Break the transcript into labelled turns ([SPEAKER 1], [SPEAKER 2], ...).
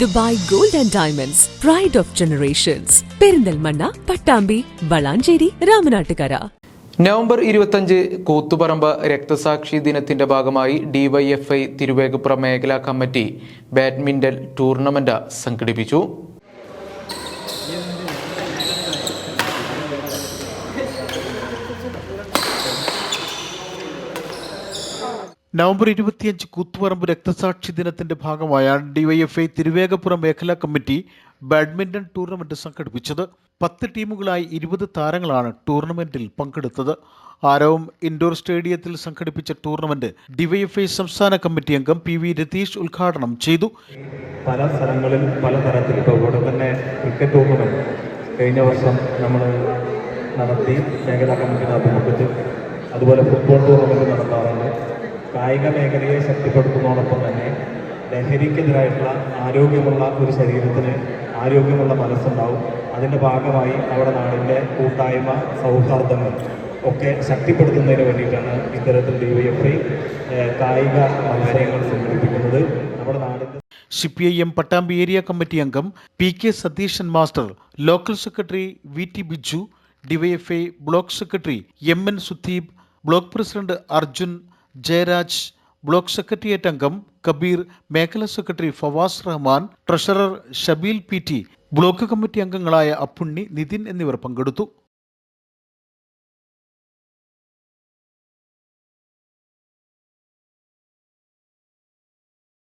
[SPEAKER 1] Dubai gold and diamonds pride of generations Perinthalmanna Pattambi Valanchery Ramanattukara.
[SPEAKER 2] November ഇരുപത്തഞ്ച് കൂത്തുപറമ്പ് രക്തസാക്ഷി ദിനത്തിന്റെ ഭാഗമായി ഡിവൈഎഫ്ഐ തിരുവേഗപ്പുറ മേഖലാ കമ്മിറ്റി ബാഡ്മിന്റൺ ടൂർണമെന്റ് സംഘടിപ്പിച്ചു.
[SPEAKER 3] നവംബർ ഇരുപത്തിയഞ്ച് കൂത്തുപറമ്പ് രക്തസാക്ഷി ദിനത്തിന്റെ ഭാഗമായ ഡിവൈഎഫ്ഐ തിരുവേഗപ്പുറം മേഖലാ കമ്മിറ്റി ബാഡ്മിന്റൺ ടൂർണമെന്റ് സംഘടിപ്പിച്ചത്. പത്ത് ടീമുകളായി ഇരുപത് താരങ്ങളാണ് ടൂർണമെന്റിൽ പങ്കെടുത്തത്. ആരവം ഇൻഡോർ സ്റ്റേഡിയത്തിൽ സംഘടിപ്പിച്ച ടൂർണമെന്റ് ഡിവൈഎഫ്ഐ സംസ്ഥാന കമ്മിറ്റി അംഗം പി വി രതീഷ് ഉദ്ഘാടനം ചെയ്തു.
[SPEAKER 4] പല സ്ഥലങ്ങളിൽ പല തരത്തിൽ ഇവിടെ തന്നെ ക്രിക്കറ്റ് ടൂർണമെന്റ് കഴിഞ്ഞ വർഷം നമ്മൾ നടത്തി മേഖലാ കമ്മിറ്റിയുടെ അതുപോലെ ഫുട്ബോൾ ടൂർണമെന്റ് നടത്താറുണ്ട്. കായിക മേഖലയെ ശക്തിപ്പെടുത്തുന്നതോടൊപ്പം തന്നെ ലഹരിക്കെതിരായിട്ടുള്ള ആരോഗ്യമുള്ള ഒരു ശരീരത്തിന് ആരോഗ്യമുള്ള മനസ്സുണ്ടാവും. അതിന്റെ ഭാഗമായി നമ്മുടെ നാടിന്റെ കൂട്ടായ്മ സൗഹാർദ്ദങ്ങൾ ഒക്കെ ശക്തിപ്പെടുത്തുന്നതിന് വേണ്ടിയിട്ടാണ് ഇത്തരത്തിൽ ഡി വൈ എഫ് ഐ കായിക മത്സരങ്ങൾ സംഘടിപ്പിക്കുന്നത്. നമ്മുടെ നാടിന്റെ
[SPEAKER 3] C P I M Pattambi area committee അംഗം P K Satheesan master local secretary V T Biju DYFI block secretary M N Sudheep block president Arjun Jayaraj block secretariat അംഗം കബീർ മേഖലാ secretary Fawas Rahman treasurer Shabeel P T block committee അംഗങ്ങളായ അപ്പുണ്ണി നിതിൻ എന്നിവർ പങ്കെടുത്തു.